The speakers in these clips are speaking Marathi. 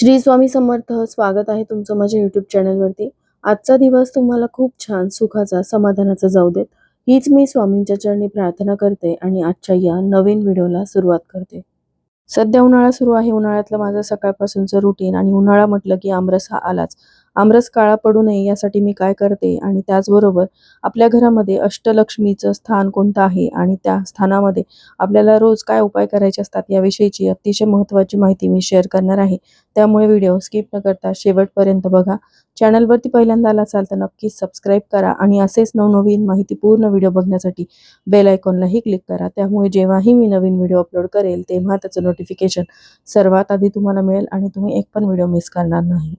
श्री स्वामी समर्थ स्वागत आहे तुमचं माझ्या युट्यूब चॅनलवरती आजचा दिवस तुम्हाला खूप छान सुखाचा समाधानाचा जाऊ देत. हीच मी स्वामींच्या चरणी प्रार्थना करते आणि आजच्या या नवीन व्हिडिओला सुरुवात करते. सध्या उन्हाळा सुरू आहे. उन्हाळ्यातलं माझं सकाळपासूनचं रुटीन आणि उन्हाळा म्हटलं की आमरस हा आलाच. आमरस काळा पडू नये यासाठी मी काय करते? आणि त्याचबरोबर आपल्या घरामध्ये अष्टलक्ष्मीचं स्थान कोणतं आहे? आणि त्या स्थानामध्ये आपल्याला रोज काय उपाय करायचे असतात? याविषयीची अतिशय महत्त्वाची माहिती मी शेअर करणार आहे. त्यामुळे व्हिडिओ स्किप न करता शेवटपर्यंत बघा. चॅनलवरती पहिल्यांदा आला असाल तर नक्कीच सबस्क्राईब करा आणि असेच नवनवीन माहिती पूर्ण व्हिडिओ बघण्यासाठी बेल आयकॉनलाही क्लिक करा. त्यामुळे जेव्हाही मी नवीन व्हिडिओ अपलोड करेल तेव्हा त्याचं नोटिफिकेशन सर्वात आधी तुम्हाला मिळेल आणि तुम्ही एक पण व्हिडिओ मिस करणार नाही.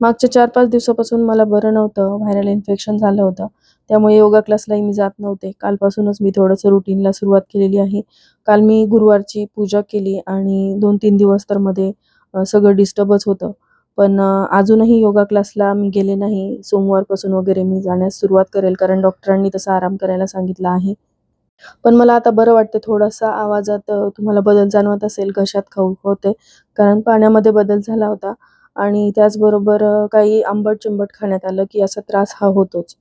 मागच्या चार पाच दिवसापासून मला बरं नव्हतं व्हायरल इन्फेक्शन झालं होतं. त्यामुळे योगा क्लासलाही मी जात नव्हते. कालपासूनच मी थोडंसं रुटीनला सुरुवात केलेली आहे. काल मी गुरुवारची पूजा केली आणि दोन तीन दिवस तर मध्ये सगळं डिस्टर्बच होतं. पण अजूनही योगा क्लासला मी गेले नाही. सोमवारपासून वगैरे मी जाण्यास सुरुवात करेल कारण डॉक्टरांनी तसा आराम करायला सांगितलं आहे. पण मला आता बरं वाटतं थोडासा आवाजात तुम्हाला बदल जाणवत असेल घशात खाऊ होते. कारण पाण्यामध्ये बदल झाला होता. आणि त्याचबरोबर काही आंबट चिंबट खाण्यात आलं की असा त्रास हा होतोच.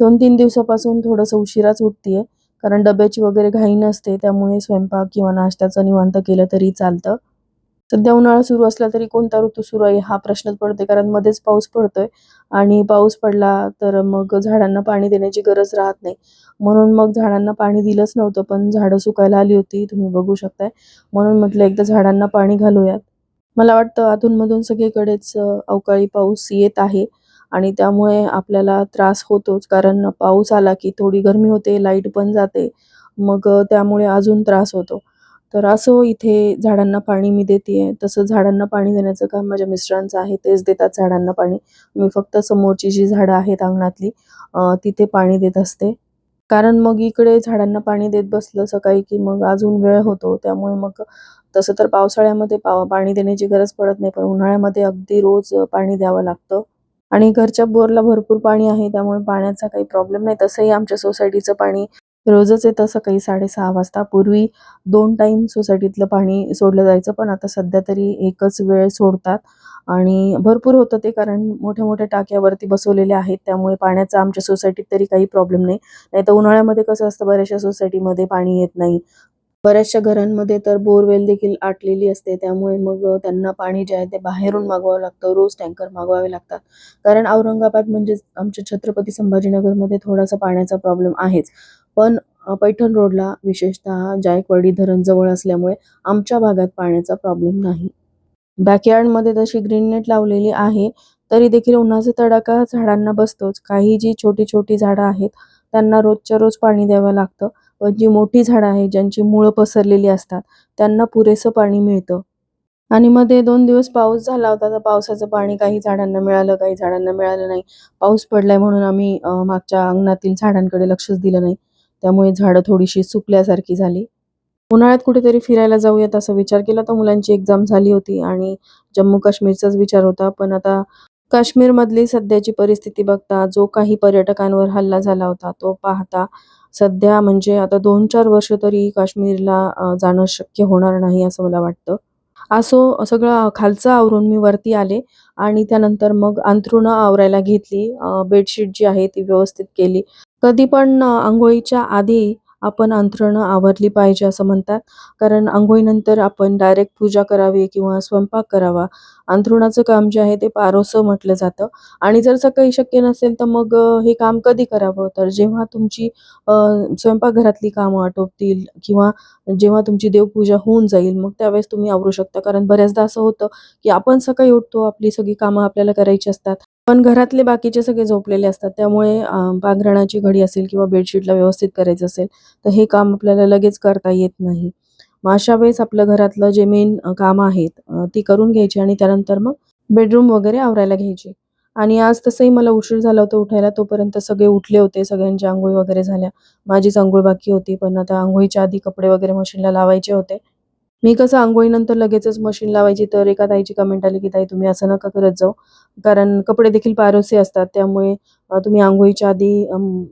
दोन तीन दिवसापासून थोडंसं उशिराच उठतीये कारण डब्याची वगैरे घाई नसते त्यामुळे स्वयंपाक किंवा नाश्त्याचं निवांत केलं तरी चालतं. सध्या उन्हाळा सुरू असला तरी कोणता ऋतू सुरू आहे हा प्रश्नच पडते कारण मध्येच पाऊस पडतोय आणि पाऊस पडला तर मग झाडांना पाणी देण्याची गरज राहत नाही. म्हणून मग झाडांना पाणी दिलंच नव्हतं पण झाडं सुकायला आली होती तुम्ही बघू शकताय. म्हणून म्हटलं एकदा झाडांना पाणी घालूयात. मला वाटतं अधूनमधून सगळीकडेच अवकाळी पाऊस येत आहे आणि त्यामुळे आपल्याला त्रास होतोच. कारण पाऊस आला की थोडी गरमी होते लाइट पण जाते मग त्यामुळे अजून त्रास होतो. तर असं इथे झाडांना पाणी मी देते तसं झाडांना पाणी देण्याचं काम माझ्या मिस्टरांचं आहे तेच देतात झाडांना पाणी. मी फक्त समोरची जी झाडं आहेत अंगणातली तिथे पाणी देत असते. कारण मग इकडे झाडांना पाणी देत बसलं सकाळी की मग अजून वेळ होतो. त्यामुळे मग तसं तर पावसाळ्यामध्ये पा पाणी देण्याची गरज पडत नाही पण उन्हाळ्यामध्ये अगदी रोज पाणी द्यावं लागतं. आणि घरच्या बोरला भरपूर पाणी आहे त्यामुळे पाण्याचा काही प्रॉब्लेम नाही. तसंही आमच्या सोसायटीचं पाणी रोजच येतं सकाळी साडेसहा वाजता. पूर्वी दोन टाईम सोसायटीतलं पाणी सोडलं जायचं पण आता सध्या तरी एकच वेळ सोडतात. आणि भरपूर होतं ते कारण मोठ्या मोठ्या टाक्यावरती बसवलेले आहेत त्यामुळे पाण्याचा आमच्या सोसायटीत तरी काही प्रॉब्लेम नाही. नाही तर उन्हाळ्यामध्ये कसं असतं बऱ्याचशा सोसायटीमध्ये पाणी येत नाही. बऱ्याचशा घरांमध्ये तर बोरवेल देखील आटलेली असते. त्यामुळे मग त्यांना पाणी जे आहे ते बाहेरून मागवावं लागतं. रोज टँकर मागवावे लागतात. कारण औरंगाबाद म्हणजेच आमच्या छत्रपती संभाजीनगरमध्ये थोडासा पाण्याचा प्रॉब्लेम आहेच. पण पैठण रोडला विशेषतः जायकवाडी धरण जवळ असल्यामुळे आमच्या भागात पाण्याचा प्रॉब्लेम नाही. बॅकयार्डमध्ये तशी ग्रीन नेट लावलेली आहे तरी देखील उन्हाचा तडाखा झाडांना बसतोच. काही जी छोटी छोटी झाडं आहेत त्यांना रोजच्या रोज पाणी द्यावं लागतं. जी मोठी झाडं आहेत ज्यांची मुळं पसरलेली असतात त्यांना पुरेसं पाणी मिळतं. आणि मध्ये दोन दिवस पाऊस झाला होता तर पावसाचं पाणी काही झाडांना मिळालं काही झाडांना मिळालं नाही. पाऊस पडलाय म्हणून आम्ही मागच्या अंगणातील झाडांकडे लक्षच दिलं नाही. त्यामुळे झाडं थोडीशी सुकल्यासारखी झाली. उन्हाळ्यात कुठेतरी फिरायला जाऊयात असा विचार केला तर मुलांची एक्झाम झाली होती आणि जम्मू काश्मीरचाच विचार होता. पण आता काश्मीरमधली सध्याची परिस्थिती बघता जो काही पर्यटकांवर हल्ला झाला होता तो पाहता सध्या म्हणजे आता दोन चार वर्ष तरी काश्मीरला जाणं शक्य होणार नाही असं मला वाटतं. असो सगळं खालचं आवरून मी वरती आले आणि त्यानंतर मग अंथरुणं आवरायला घेतली. बेडशीट जी आहे ती व्यवस्थित केली. कधी पण आंघोळीच्या आधी आपण अंथरणं आवरली पाहिजे असं म्हणतात. कारण आंघोळीनंतर आपण डायरेक्ट पूजा करावी किंवा स्वयंपाक करावा. अंथरुणाचं काम जे आहे ते पारोसं म्हटलं जातं. आणि जर सकाळी शक्य नसेल तर मग हे काम कधी करावं? तर जेव्हा तुमची स्वयंपाकघरातली कामं आटोपतील किंवा जेव्हा तुमची देवपूजा होऊन जाईल मग त्यावेळेस तुम्ही आवरू शकता. कारण बऱ्याचदा असं होतं की आपण सकाळी उठतो आपली सगळी कामं आपल्याला करायची असतात. पण घरातले बाकीचे सगळे झोपलेले असतात. त्यामुळे पांघरणाची घडी असेल किंवा बेडशीटला व्यवस्थित करायचं असेल तर हे काम आपल्याला लगेच करता येत नाही. मग अशा वेळेस आपलं घरातलं जे मेन कामं आहेत ती करून घ्यायची आणि त्यानंतर मग बेडरूम वगैरे आवरायला घ्यायची. आणि आज तसंही मला उशीर झाला होता उठायला तोपर्यंत सगळे उठले होते सगळ्यांच्या आंघोळी वगैरे झाल्या. माझीच आंघोळ बाकी होती पण आता आंघोळीच्या आधी कपडे वगैरे मशीनला लावायचे होते. मी कसं आंघोळीनंतर लगेचच मशीन लावायची तर एका ताईची कमेंट आली की ताई तुम्ही असं नका करत जाऊ. कारण कपडे देखील पारोसे असतात. त्यामुळे तुम्ही आंघोळीच्या आधी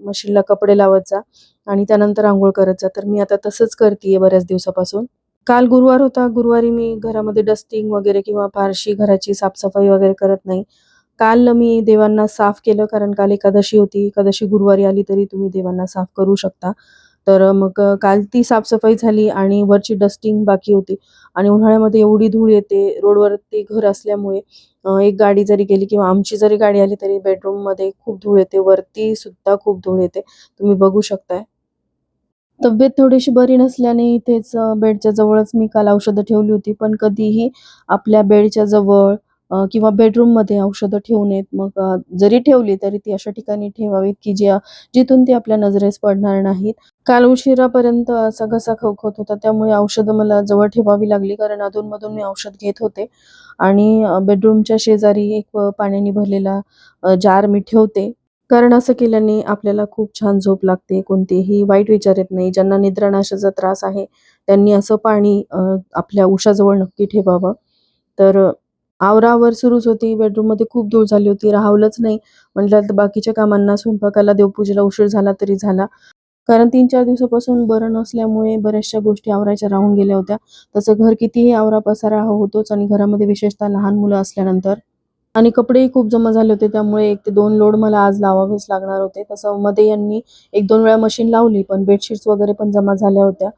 मशीनला कपडे लावत जा आणि त्यानंतर आंघोळ करत जा. तर मी आता तसंच करते बऱ्याच दिवसापासून. काल गुरुवार होता. गुरुवारी मी घरामध्ये डस्टिंग वगैरे किंवा फारशी घराची साफसफाई वगैरे करत नाही. काल मी देवांना साफ केलं कारण काल एकादशी होती. एकादशी गुरुवारी आली तरी तुम्ही देवांना साफ करू शकता. तर मग काल ती साफसफाई झाली आणि वरची डस्टिंग बाकी होती. आणि उन्हाळ्यामध्ये एवढी धूळ येते रोडवरती घर असल्यामुळे एक गाडी जरी गेली किंवा आमची जरी गाडी आली तरी बेडरूममध्ये खूप धूळ येते वरती सुद्धा खूप धूळ येते. तुम्ही बघू शकताय. तब्येत थोडीशी बरी नसल्याने इथेच बेडच्या जवळच मी काल औषधं ठेवली होती पण कधीही आपल्या बेडच्या जवळ किंवा बेडरूममध्ये औषधं ठेवू नयेत मग जरी ठेवली तरी ती अशा ठिकाणी ठेवावीत की ज्या जिथून ती आपल्या नजरेस पडणार नाहीत. काल उशिरापर्यंत असा घसा खवखत होता त्यामुळे औषधं मला जवळ ठेवावी लागली कारण अधूनमधून मी औषध घेत होते. आणि बेडरूमच्या शेजारी एक पाण्याने भरलेला जार मी ठेवते. कारण असं केल्याने आपल्याला खूप छान झोप लागते कोणतेही वाईट विचार येत नाही. ज्यांना निद्रानाशाचा त्रास आहे त्यांनी असं पाणी आपल्या उशाजवळ नक्की ठेवावं. तर आवरावर सुरूच होती. बेडरूममध्ये खूप धूळ झाली होती. राहवलंच नाही. म्हटलं तर बाकीच्या कामांना स्वयंपाकाला देवपूजेला उशीर झाला तरी झाला. कारण तीन चार दिवसापासून बरं नसल्यामुळे बऱ्याचशा गोष्टी आवरायच्या राहून गेल्या होत्या. तसं घर कितीही आवरा पसारा हो- होतोच आणि घरामध्ये विशेषतः लहान मुलं असल्यानंतर. आणि कपडेही खूप जमा झाले होते. त्यामुळे एक ते दोन लोड मला आज लावावेच लागणार होते. तसं मध्ये यांनी एक दोन वेळा मशीन लावली पण बेडशीट्स वगैरे पण जमा झाल्या होत्या.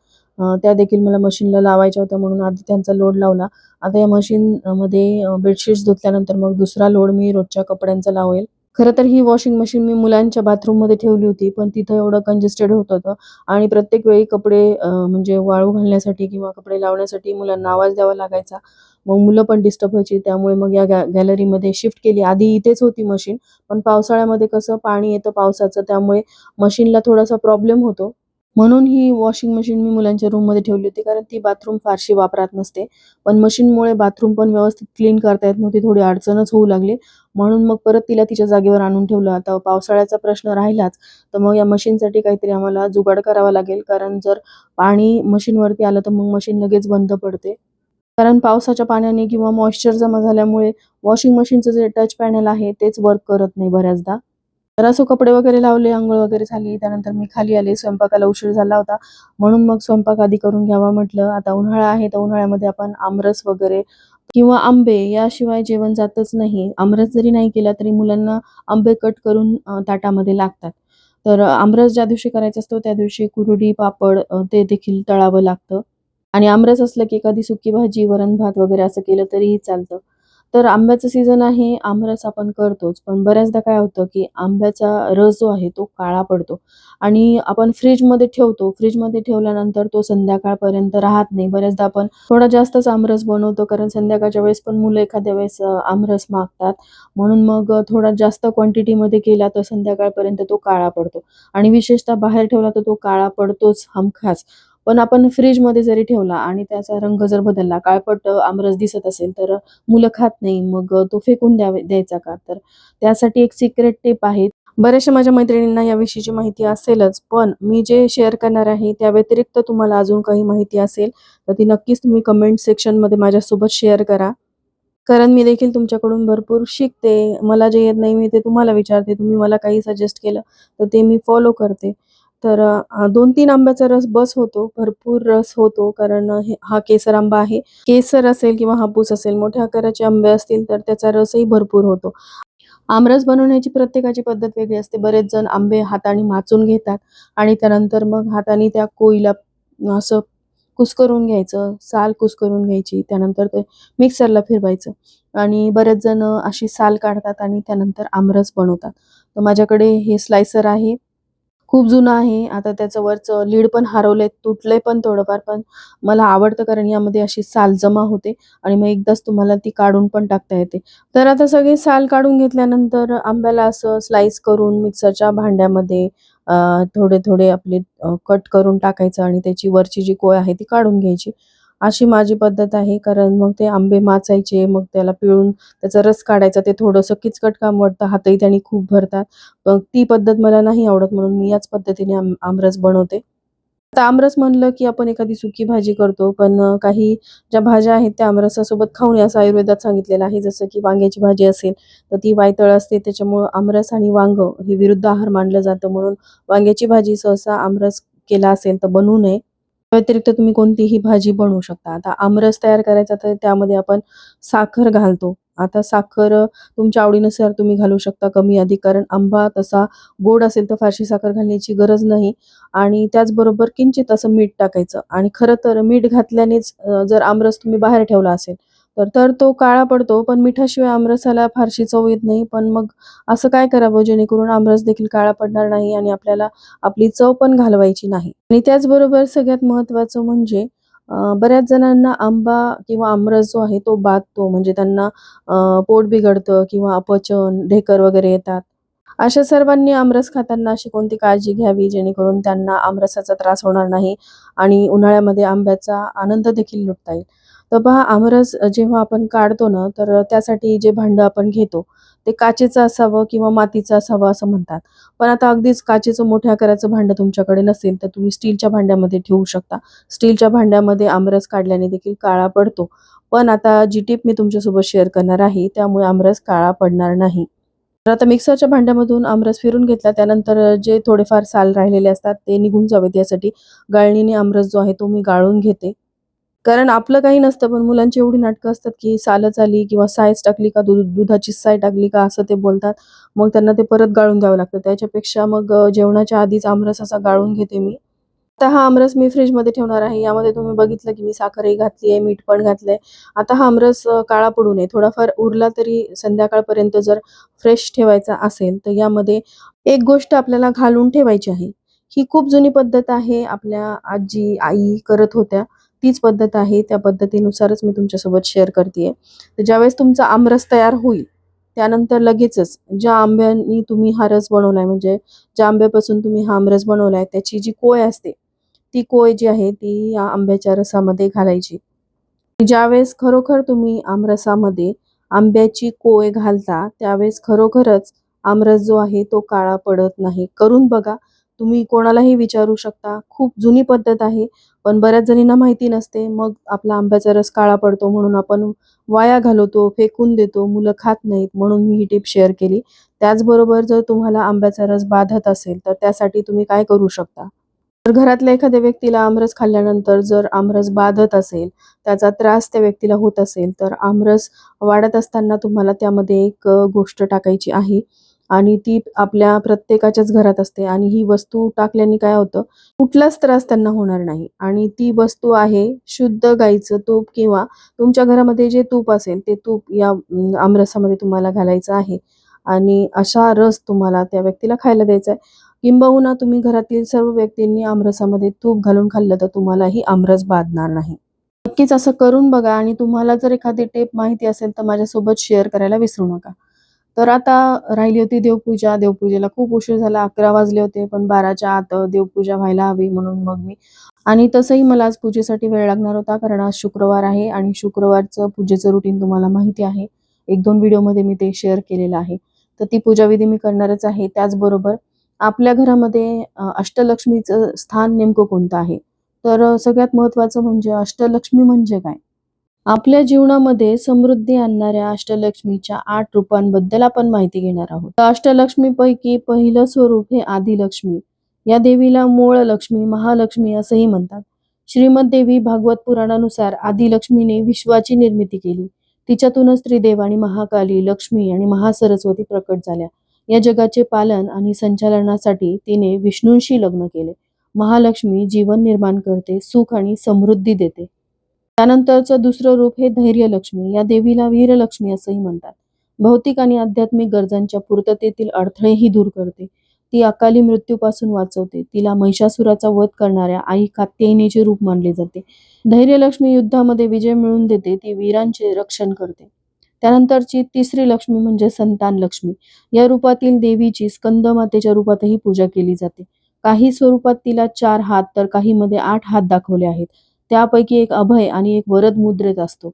त्या देखील मला मशीनला लावायच्या होत्या म्हणून आधी त्यांचा लोड लावला. आता या मशीन मध्ये बेडशीट्स धुतल्यानंतर मग दुसरा लोड मी रोजच्या कपड्यांचा लावेल. खरं तर ही वॉशिंग मशीन मी मुलांच्या बाथरूममध्ये ठेवली होती पण तिथं एवढं कंजेस्टेड होत होतं. आणि प्रत्येक वेळी कपडे म्हणजे वाळू घालण्यासाठी किंवा कपडे लावण्यासाठी मुलांना आवाज द्यावा लागायचा. मग मुलं पण डिस्टर्ब व्हायची त्यामुळे मग या गॅ गॅलरीमध्ये शिफ्ट केली. आधी इथेच होती मशीन पण पावसाळ्यामध्ये कसं पाणी येतं पावसाचं त्यामुळे मशीनला थोडासा प्रॉब्लेम होतो. म्हणून ही वॉशिंग मशीन मी मुलांच्या रूममध्ये ठेवली होती कारण ती बाथरूम फारशी वापरात नसते. पण मशीनमुळे बाथरूम पण व्यवस्थित क्लीन करता येत नव्हती थोडी अडचणच होऊ लागली. म्हणून मग परत तिला तिच्या जागेवर आणून ठेवलं. आता पावसाळ्याचा प्रश्न राहिलाच तर मग या मशीनसाठी काहीतरी आम्हाला जुगाड करावा लागेल कारण जर पाणी मशीनवरती आलं तर मग मशीन लगेच बंद पडते. कारण पावसाच्या पाण्याने किंवा मॉइश्चर जमा झाल्यामुळे वॉशिंग मशीनचं जे टच पॅनल आहे तेच वर्क करत नाही बऱ्याचदा. तर असं कपडे वगैरे लावले आंघोळ वगैरे झाली त्यानंतर मी खाली आले स्वयंपाकाला उशीर झाला होता. म्हणून मग स्वयंपाक आधी करून घ्यावा म्हटलं. आता उन्हाळा आहे तर उन्हाळ्यामध्ये आपण आमरस वगैरे किंवा आंबे याशिवाय जेवण जातच नाही. आमरस जरी नाही केला तरी मुलांना आंबे कट करून ताटामध्ये लागतात. तर आमरस ज्या दिवशी करायचा असतो त्या दिवशी कुरडी पापड ते देखील तळावं लागतं. आणि आमरस असलं की एखादी सुकी भाजी वरण भात वगैरे असं केलं तरीही चालतं. तर आंब्याचं सीझन आहे आमरस आपण करतोच. पण बऱ्याचदा काय होतं की आंब्याचा रस जो आहे तो काळा पडतो. आणि आपण फ्रीजमध्ये ठेवतो. फ्रीजमध्ये ठेवल्यानंतर तो संध्याकाळपर्यंत राहत नाही. बऱ्याचदा आपण थोडा जास्तच आमरस बनवतो कारण संध्याकाळच्या वेळेस पण मुलं एखाद्या वेळेस आमरस मागतात. म्हणून मग थोडा जास्त क्वांटिटीमध्ये केला तर संध्याकाळपर्यंत तो काळा पडतो. आणि विशेषतः बाहेर ठेवला तर तो काळा पडतोच हमखास. पण आपण फ्रीजमध्ये जरी ठेवला आणि त्याचा रंग जर बदलला काळपट आमरस दिसत असेल तर मुलं खात नाही. मग तो फेकून द्यावे द्यायचा का? तर त्यासाठी एक सिक्रेट टिप आहे. बऱ्याचशा माझ्या मैत्रिणींना याविषयीची माहिती असेलच पण मी जे शेअर करणार आहे त्या व्यतिरिक्त तुम्हाला अजून काही माहिती असेल तर ती नक्कीच तुम्ही कमेंट सेक्शनमध्ये माझ्यासोबत शेअर करा. कारण मी देखील तुमच्याकडून भरपूर शिकते. मला जे येत नाही मी ते तुम्हाला विचारते. तुम्ही मला काही सजेस्ट केलं तर ते मी फॉलो करते. तर दोन तीन आंब्याचा रस बस होतो भरपूर रस होतो कारण हा केसर आंबा आहे. केसर असेल किंवा हापूस असेल मोठ्या आकाराचे आंबे असतील तर त्याचा रसही भरपूर होतो. आमरस बनवण्याची प्रत्येकाची पद्धत वेगळी असते. बरेच जण आंबे हाताने माचून घेतात आणि त्यानंतर मग हाताने त्या कोईला असं कुस्करून घ्यायचं साल कुस्करून घ्यायची त्यानंतर ते मिक्सरला फिरवायचं आणि बरेच जण अशी साल काढतात आणि त्यानंतर आमरस बनवतात. तर माझ्याकडे हे स्लायसर आहे. खूप जुनं आहे. आता त्याचं वरचं लीड पण हरवलंय तुटलंय पण थोडंफार पण मला आवडतं कारण यामध्ये अशी साल जमा होते आणि मग एकदाच तुम्हाला ती काढून पण टाकता येते. तर आता सगळे साल काढून घेतल्यानंतर आंब्याला असं स्लाइस करून मिक्सरच्या भांड्यामध्ये थोडे थोडे आपले कट करून टाकायचं आणि त्याची वरची जी कोय आहे ती काढून घ्यायची. अशी माझी पद्धत आहे. कारण मग ते आंबे माचायचे मग त्याला पिळून त्याचा रस काढायचा ते थोडंसं किचकट काम वाटतं हातही त्याने खूप भरतात. मग ती पद्धत मला नाही आवडत म्हणून मी याच पद्धतीने आम आमरस बनवते. आता आमरस म्हणलं की आपण एखादी सुकी भाजी करतो पण काही ज्या भाज्या आहेत त्या आमरसासोबत खाऊ नये असं आयुर्वेदात सांगितलेलं आहे. जसं की वांग्याची भाजी असेल तर ती वायतळ असते त्याच्यामुळं आमरस आणि वांगं हे विरुद्ध आहार मानलं जातं म्हणून वांग्याची भाजी सहसा आमरस केला असेल तर बनवू नये. व्यतिरिक्त तुम्ही कोणतीही भाजी बनवू शकता. आता आमरस तयार करायचा तर त्यामध्ये आपण साखर घालतो. आता साखर तुमच्या आवडीनुसार तुम्ही घालू शकता कमी अधिक कारण आंबा तसा गोड असेल तर फारशी साखर घालण्याची गरज नाही. आणि त्याचबरोबर किंचित असं मीठ टाकायचं. आणि खरं तर मीठ घातल्यानेच जर आमरस तुम्ही बाहेर ठेवला असेल तर तर तो काळा पडतो पण मिठाशिवाय आमरसाला फारशी चव येत नाही. पण मग असं काय करावं? जेणेकरून आमरस देखील काळा पडणार नाही आणि आपल्याला आपली चव पण घालवायची नाही. आणि त्याचबरोबर सगळ्यात महत्त्वाचं म्हणजे बऱ्याच जणांना आंबा किंवा आमरस जो आहे तो बाधतो. म्हणजे त्यांना पोट बिघडतं किंवा अपचन ढेकर वगैरे येतात. अशा सर्वांनी आमरस खाताना अशी कोणती काळजी घ्यावी? जेणेकरून त्यांना आमरसाचा त्रास होणार नाही आणि उन्हाळ्यामध्ये आंब्याचा आनंद देखील लुटता येईल. तर पहा आमरस जेव्हा आपण काढतो ना तर त्यासाठी जे भांडं आपण घेतो ते काचेचं असावं किंवा मातीचं असावं असं म्हणतात. पण आता अगदीच काचेचं मोठ्या आकाराचं भांडं तुमच्याकडे नसेल तर तुम्ही स्टीलच्या भांड्यामध्ये ठेवू शकता. स्टीलच्या भांड्यामध्ये आमरस काढल्याने देखील काळा पडतो. पण आता जी टीप मी तुमच्यासोबत शेअर करणार आहे त्यामुळे आमरस काळा पडणार नाही. तर आता मिक्सरच्या भांड्यामधून आमरस फिरून घेतला त्यानंतर जे थोडेफार साल राहिलेले असतात ते निघून जावेत. यासाठी गाळणीने आमरस जो आहे तो मी गाळून घेते. कारण आपलं काही नसतं पण मुलांची एवढी नाटकं असतात की सालच आली किंवा सायच टाकली का दूध दुधाची साय टाकली का असं ते बोलतात. मग त्यांना ते परत गाळून द्यावं लागतं. त्याच्यापेक्षा मग जेवणाच्या आधीच आमरस असा गाळून घेते मी. आता हा आमरस मी फ्रीजमध्ये ठेवणार आहे. यामध्ये तुम्ही बघितलं की मी साखरही घातली आहे मीठ पण घातलंय. आता हा आमरस काळा पडू नये. थोडाफार उरला तरी संध्याकाळपर्यंत जर फ्रेश ठेवायचा असेल तर यामध्ये एक गोष्ट आपल्याला घालून ठेवायची आहे. ही खूप जुनी पद्धत आहे. आपल्या आजी आई करत होत्या. तीच पद्धत आहे त्या पद्धतीनुसारच मी तुमच्यासोबत शेअर करते तर ज्यावेळेस तुमचा आमरस तयार होईल त्यानंतर लगेचच ज्या आंब्यानी तुम्ही हा रस बनवलाय म्हणजे ज्या आंब्यापासून तुम्ही हा आमरस बनवलाय त्याची जी कोय असते ती कोय जी आहे ती या आंब्याच्या रसामध्ये घालायची. ज्यावेळेस खरोखर तुम्ही आमरसामध्ये आंब्याची कोय घालता त्यावेळेस खरोखरच आमरस जो आहे तो काळा पडत नाही. करून बघा तुम्ही कोणालाही विचारू शकता. खूप जुनी पद्धत आहे पण बऱ्याच जणींना माहिती नसते. मग आपला आंब्याचा रस काळा पडतो म्हणून आपण वाया घालवतो फेकून देतो मुलं खात नाहीत म्हणून मी ही टिप शेअर केली. त्याचबरोबर जर तुम्हाला आंब्याचा रस बाधत असेल तर त्यासाठी तुम्ही काय करू शकता? तर घरातल्या एखाद्या व्यक्तीला आमरस खाल्ल्यानंतर जर आमरस बाधत असेल त्याचा त्रास त्या व्यक्तीला होत असेल तर आमरस वाढत असताना तुम्हाला त्यामध्ये एक गोष्ट टाकायची आहे. आणि ती आपल्या प्रत्येकाच्याच घरात असते. आणि ही वस्तू टाकल्याने काय होतं? कुठलाच त्रास त्यांना होणार नाही. आणि ती वस्तू आहे शुद्ध गाईचं तूप किंवा तुमच्या घरामध्ये जे तूप असेल ते तूप या आमरसामध्ये तुम्हाला घालायचं आहे. आणि अशा रस तुम्हाला त्या व्यक्तीला खायला द्यायचा आहे. किंबहुना तुम्ही घरातील सर्व व्यक्तींनी आमरसामध्ये तूप घालून खाल्लं तर तुम्हालाही आमरस बाधणार नाही. नक्कीच असं करून बघा आणि तुम्हाला जर एखादी टेप माहिती असेल तर माझ्यासोबत शेअर करायला विसरू नका. तर आता राहिली होती देवपूजा. देवपूजेला खूप उशीर झाला. अकरा वाजले होते पण बाराच्या आत देवपूजा व्हायला हवी म्हणून मग मी. आणि तसंही मला आज पूजेसाठी वेळ लागणार होता कारण आज शुक्रवार आहे आणि शुक्रवारचं पूजेचं रुटीन तुम्हाला माहिती आहे. एक दोन व्हिडिओमध्ये मी ते शेअर केलेलं आहे. तर ती पूजाविधी मी करणारच आहे. त्याचबरोबर आपल्या घरामध्ये अष्टलक्ष्मीचं स्थान नेमकं कोणतं आहे? तर सगळ्यात महत्त्वाचं म्हणजे अष्टलक्ष्मी म्हणजे काय? आपल्या जीवनामध्ये समृद्धी आणणाऱ्या अष्टलक्ष्मीच्या आठ रूपांबद्दल आपण माहिती घेणार आहोत. तर अष्टलक्ष्मीपैकी पहिलं स्वरूप हे आदिलक्ष्मी. या देवीला मूळ लक्ष्मी महालक्ष्मी असंही म्हणतात. श्रीमद देवी भागवत पुराणानुसार आदिलक्ष्मीने विश्वाची निर्मिती केली. तिच्यातूनच त्रिदेव आणि महाकाली लक्ष्मी आणि महासरस्वती प्रकट झाल्या. या जगाचे पालन आणि संचालनासाठी तिने विष्णूंशी लग्न केले. महालक्ष्मी जीवन निर्माण करते सुख आणि समृद्धी देते. त्यानंतरचं दुसरं रूप हे धैर्यलक्ष्मी या देवीला वीरलक्ष्मी असंही म्हणतात. भौतिक आणि आध्यात्मिक गरजांच्या पूर्ततेतील अडथळेही दूर करते. ती अकाली मृत्यूपासून वाचवते. तिला महिषासुराचा वध करणाऱ्या आई कात्यायनीचे रूप मानले जाते. धैर्यलक्ष्मी युद्धामध्ये विजय मिळवून देते. ती वीरांचे रक्षण करते. त्यानंतरची तिसरी लक्ष्मी म्हणजे संतान लक्ष्मी. या रूपातील देवीची स्कंदमातेच्या रूपातही पूजा केली जाते. काही स्वरूपात तिला चार हात तर काहीमध्ये आठ हात दाखवले आहेत. त्यापैकी एक अभय आणि एक वरद मुद्रेत असतो.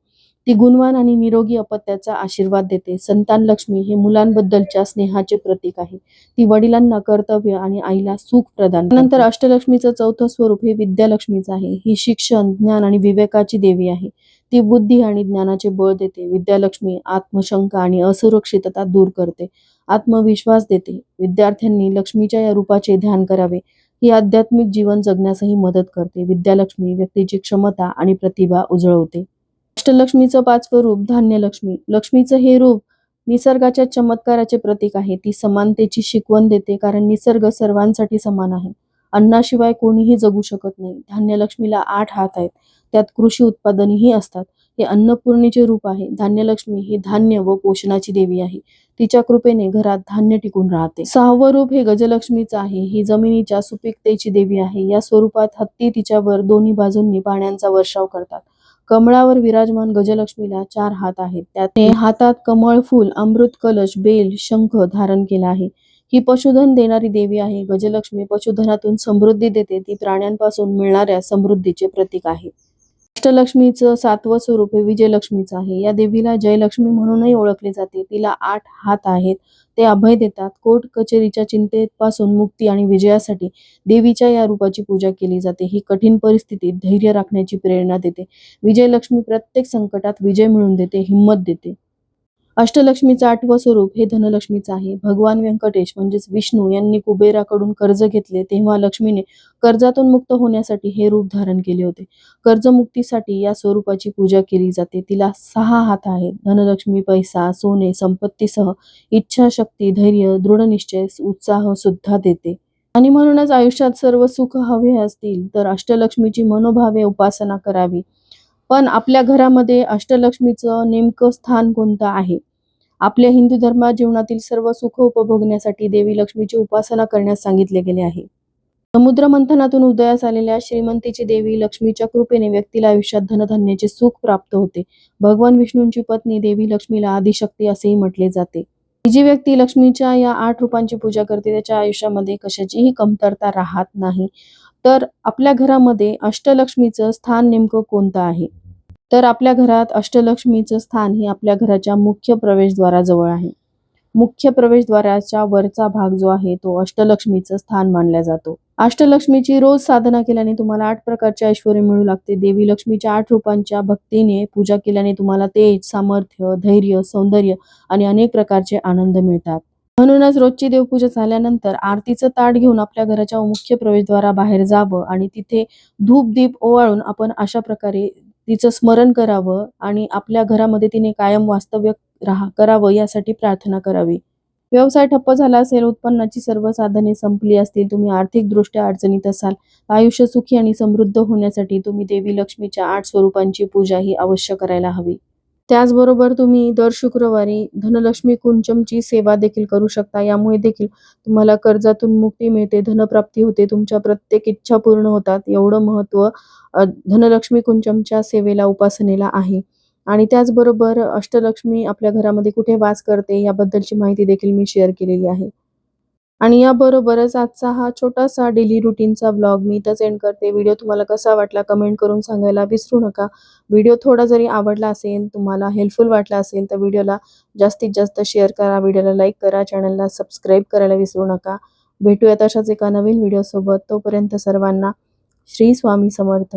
ती गुणवान आणि निरोगी अपत्याचा आशीर्वाद देते. संतान लक्ष्मी हे मुलांबद्दलच्या स्नेहाचे प्रतीक आहे. ती वडिलांना कर्तव्य आणि आईला सुख प्रदान नंतर अष्टलक्ष्मीचं चौथं स्वरूप हे विद्यालक्ष्मीचं आहे. ही शिक्षण ज्ञान आणि विवेकाची देवी आहे. ती बुद्धी आणि ज्ञानाचे बळ देते. विद्यालक्ष्मी आत्मशंका आणि असुरक्षितता दूर करते. आत्मविश्वास देते. विद्यार्थ्यांनी लक्ष्मीच्या या रूपाचे ध्यान करावे. ही आध्यात्मिक जीवन जगण्यासही मदत करते. विद्यालक्ष्मी व्यक्तीची क्षमता आणि प्रतिभा उजळवते. अष्टलक्ष्मीचं पाचवं रूप धान्यलक्ष्मी. लक्ष्मीचं हे रूप निसर्गाच्या चमत्काराचे प्रतीक आहे. ती समानतेची शिकवण देते कारण निसर्ग सर्वांसाठी समान आहे. अन्नाशिवाय कोणीही जगू शकत नाही. धान्यलक्ष्मीला आठ हात आहेत. त्यात कृषी उत्पादनही असतात. हे अन्नपूर्णेचे रूप आहे. धान्यलक्ष्मी ही धान्य व पोषणाची देवी आहे. तिच्या कृपेने घरात धान्य टिकून राहते. सहावं रूप हे गजलक्ष्मीचं आहे. ही जमिनीच्या सुपीकतेची देवी आहे. या स्वरूपात हत्ती तिच्यावर दोन्ही बाजूंनी पाण्यांचा वर्षाव करतात. कमळावर विराजमान गजलक्ष्मीला चार हात आहेत. त्याने हातात कमळ फूल अमृत कलश बेल शंख धारण केला आहे. ही पशुधन देणारी देवी आहे. गजलक्ष्मी पशुधनातून समृद्धी देते. ती प्राण्यांपासून मिळणाऱ्या समृद्धीचे प्रतीक आहे. अष्टलक्ष्मीचं सातवं स्वरूप हे विजयलक्ष्मीचं आहे. या देवीला जयलक्ष्मी म्हणूनही ओळखले जाते. तिला आठ हात आहेत. ते अभय देतात. कोर्ट कचेरीच्या चिंतेपासून मुक्ती आणि विजयासाठी देवीच्या या रूपाची पूजा केली जाते. ही कठीण परिस्थितीत धैर्य राखण्याची प्रेरणा देते. विजयलक्ष्मी प्रत्येक संकटात विजय मिळवून देते हिंमत देते. अष्टलक्ष्मीचं आठवं स्वरूप हे धनलक्ष्मीचं आहे. भगवान व्यंकटेश म्हणजेच विष्णू यांनी कुबेराकडून कर्ज घेतले तेव्हा लक्ष्मीने कर्जातून मुक्त होण्यासाठी हे रूप धारण केले होते. कर्जमुक्तीसाठी या स्वरूपाची पूजा केली जाते. तिला सहा हात आहेत. धनलक्ष्मी पैसा सोने संपत्तीसह इच्छाशक्ती धैर्य दृढनिश्चय उत्साह सुद्धा देते. आणि म्हणूनच आयुष्यात सर्व सुख हवे असतील तर अष्टलक्ष्मीची मनोभावे उपासना करावी. पण आपल्या घरामध्ये अष्टलक्ष्मीचं नेमकं स्थान कोणतं आहे? आपल्या हिंदू धर्मात जीवनातील सर्व सुख उपभोगण्यासाठी देवी लक्ष्मीची उपासना करण्यास सांगितले गेले आहे. समुद्र मंथनातून उदयास आलेल्या श्रीमंतीची देवी लक्ष्मीच्या कृपेने व्यक्तीला आयुष्यात धनधान्याचे सुख प्राप्त होते. भगवान विष्णूंची पत्नी देवी लक्ष्मीला आदिशक्ती असेही म्हटले जाते. जी व्यक्ती लक्ष्मीच्या या आठ रूपांची पूजा करते त्याच्या आयुष्यामध्ये कशाचीही कमतरता राहत नाही. तर आपल्या घरामध्ये अष्टलक्ष्मीचं स्थान नेमकं कोणतं आहे? तर आपल्या घरात अष्टलक्ष्मीचं स्थान हे आपल्या घराच्या मुख्य प्रवेशद्वाराजवळ आहे. मुख्य प्रवेशद्वाराच्या वरचा भाग जो आहे तो अष्टलक्ष्मीचं स्थान मानला जातो. अष्टलक्ष्मीची रोज साधना केल्याने तुम्हाला आठ प्रकारचे ऐश्वर मिळू लागते. देवी लक्ष्मीच्या आठ रूपांच्या भक्तीने पूजा केल्याने तुम्हाला तेज सामर्थ्य धैर्य सौंदर्य आणि अनेक प्रकारचे आनंद मिळतात. म्हणूनच रोजची देवपूजा झाल्यानंतर आरतीचं ताट घेऊन आपल्या घराच्या मुख्य प्रवेशद्वारा बाहेर जावं आणि तिथे धूप दीप ओवाळून आपण अशा प्रकारे तिचं स्मरण करावं आणि आपल्या घरामध्ये तिने कायम वास्तव्य राहा करावं यासाठी प्रार्थना करावी. व्यवसाय ठप्प झाला असेल उत्पन्नाची सर्व साधने संपली असतील तुम्ही आर्थिकदृष्ट्या अडचणीत असाल आयुष्य सुखी आणि समृद्ध होण्यासाठी तुम्ही देवी लक्ष्मीच्या आठ स्वरूपांची पूजा ही अवश्य करायला हवी. त्याचबरोबर तुम्ही दर शुक्रवारी धनलक्ष्मी कुंचमची सेवा देखील करू शकता. यामुळे देखील तुम्हाला कर्जातून मुक्ती मिळते धनप्राप्ती होते तुमच्या प्रत्येक इच्छा पूर्ण होतात. एवढं महत्त्व धनलक्ष्मी कुंचमच्या सेवेला उपासनेला आहे. आणि त्याचबरोबर अष्टलक्ष्मी आपल्या घरामध्ये कुठे वास करते याबद्दलची माहिती देखील मी शेअर केलेली आहे. आणि याबरोबरच आजचा हा छोटासा डेली रुटीनचा ब्लॉग मी इथंच एंड करते. व्हिडिओ तुम्हाला कसा वाटला कमेंट करून सांगायला विसरू नका. व्हिडिओ थोडा जरी आवडला असेल तुम्हाला हेल्पफुल वाटला असेल तर व्हिडिओला जास्तीत जास्त शेअर करा. व्हिडिओला लाईक करा. चॅनलला सबस्क्राईब करायला विसरू नका. भेटूयात अशाच एका नवीन व्हिडिओसोबत तोपर्यंत सर्वांना श्री स्वामी समर्थ.